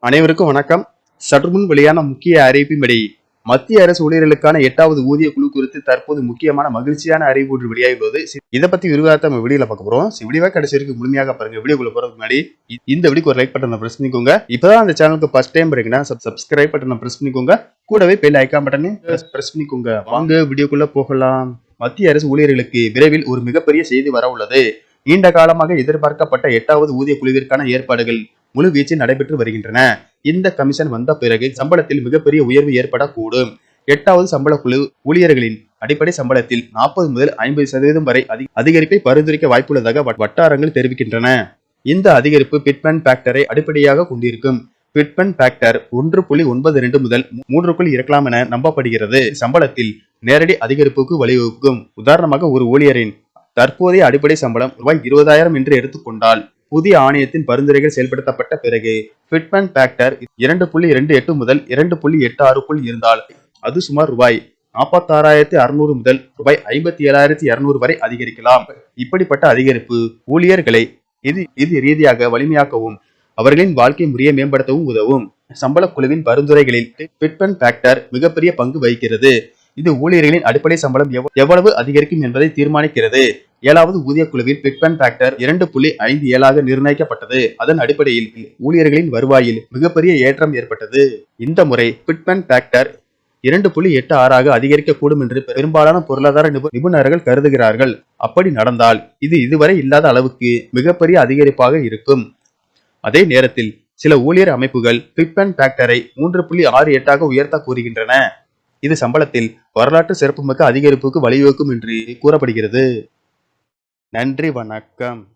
அனைவருக்கும் வணக்கம். சற்று முன் வெளியான முக்கிய அறிவிப்பின்படி மத்திய அரசு ஊழியர்களுக்கான எட்டாவது ஊதிய குழு குறித்து தற்போது முக்கியமான மகிழ்ச்சியான அறிவிப்பு ஒன்று வெளியாகியுள்ளது. இதை பத்தி விரிவாக நம்ம வீடியோல பார்க்க போறோம். சி- வீடியோவை கடைசி வரைக்கும் முழுமையாக பாருங்க. வீடியோக்குள்ள போறதுக்கு முன்னாடி இந்த வீடியோக்கு ஒரு லைக் பட்டனை பிரஸ் பண்ணிக்கோங்க. இப்பதான் அந்த சேனலுக்கு ஃபர்ஸ்ட் டைம் பாருங்கன்னா சப்ஸ்கிரைப் பட்டனை பிரஸ் பண்ணிக்கோங்க. கூடவே பெல் ஐக்கான் பட்டனை பிரஸ் பண்ணிக்கோங்க. வாங்க வீடியோக்குள்ள போகலாம். மத்திய அரசு ஊழியர்களுக்கு விரைவில் ஒரு மிகப்பெரிய செய்தி வர உள்ளது நீண்ட காலமாக எதிர்பார்க்கப்பட்ட எட்டாவது ஊதிய குழுவிற்கான ஏற்பாடுகள். முழு நடைபெற்று வருகின்றன. இந்த கமிஷன் வந்த பிறகு சம்பளத்தில் மிகப்பெரிய உயர்வு ஏற்படக்கூடும். எட்டாவது சம்பள குழு ஊழியர்களின் அடிப்படை சம்பளத்தில் நாற்பது முதல் ஐம்பது சதவீதம் வரை அதி- அதிகரிப்பை பரிந்துரைக்க வாய்ப்புள்ளதாக வட்டாரங்கள் தெரிவிக்கின்றன. இந்த அதிகரிப்பு பிட்மேன் ஃபேக்டரை அடிப்படையாக கொண்டிருக்கும். பிட்மேன் ஃபேக்டர் ஒன்று புள்ளி ஒன்பது ரெண்டு முதல் மூன்றுக்குள் இருக்கலாம் என நம்பப்படுகிறது. சம்பளத்தில் நேரடி அதிகரிப்புக்கு வழிவகுக்கும். உதாரணமாக ஒரு ஊழியரின் தற்போதைய அடிப்படை சம்பளம் ரூபாய் இருபதாயிரம் என்று எடுத்துக்கொண்டால் புதிய ஆணையத்தின் பரிந்துரைகள் செயல்படுத்தப்பட்ட பிறகு ஃபிட்மேன் ஃபேக்டர் இரண்டு புள்ளி இரண்டு எட்டு முதல் இரண்டு புள்ளி எட்டு ஆறுக்குள் இருந்தால் அது சுமார் ரூபாய் நாற்பத்தாறாயிரத்தி அறுநூறு முதல் ரூபாய் ஐம்பத்தி ஏழாயிரத்தி இருநூறு வரை அதிகரிக்கலாம். இப்படிப்பட்ட அதிகரிப்பு ஊழியர்களை இது இது ரீதியாக வலிமையாக்கவும் அவர்களின் வாழ்க்கை முறையை மேம்படுத்தவும் உதவும். சம்பள குழுவின் பரிந்துரைகளில் ஃபிட்மேன் ஃபேக்டர் மிகப்பெரிய பங்கு வகிக்கிறது. இது ஊழியர்களின் அடிப்படை சம்பளம் எவ்வளவு அதிகரிக்கும் என்பதை தீர்மானிக்கிறது. ஏழாவது ஊதிய குழுவில் பிட்பேன் ஃபேக்டர் இரண்டு புள்ளி ஐந்து ஏழாக நிர்ணயிக்கப்பட்டது. அதன் அடிப்படையில் ஊழியர்களின் வருவாயில் மிகப்பெரிய ஏற்றம் ஏற்பட்டது. இந்த முறை பிட்பேன் ஃபேக்டர் இரண்டு புள்ளி எட்டு ஆறாக அதிகரிக்கக்கூடும் என்று பெரும்பாலான பொருளாதார நிபு- நிபுணர்கள் கருதுகிறார்கள். அப்படி நடந்தால் இது இதுவரை இல்லாத அளவுக்கு மிகப்பெரிய அதிகரிப்பாக இருக்கும். அதே நேரத்தில் சில ஊழியர் அமைப்புகள் பிட்மேன் ஃபேக்டரை மூன்று புள்ளி ஆறு எட்டாக உயர்த்த கூறுகின்றன. இது சம்பளத்தில் வரலாற்று சிறப்புமிக்க அதிகரிப்புக்கு வழிவகுக்கும் என்று கூறப்படுகிறது. நன்றி வணக்கம்.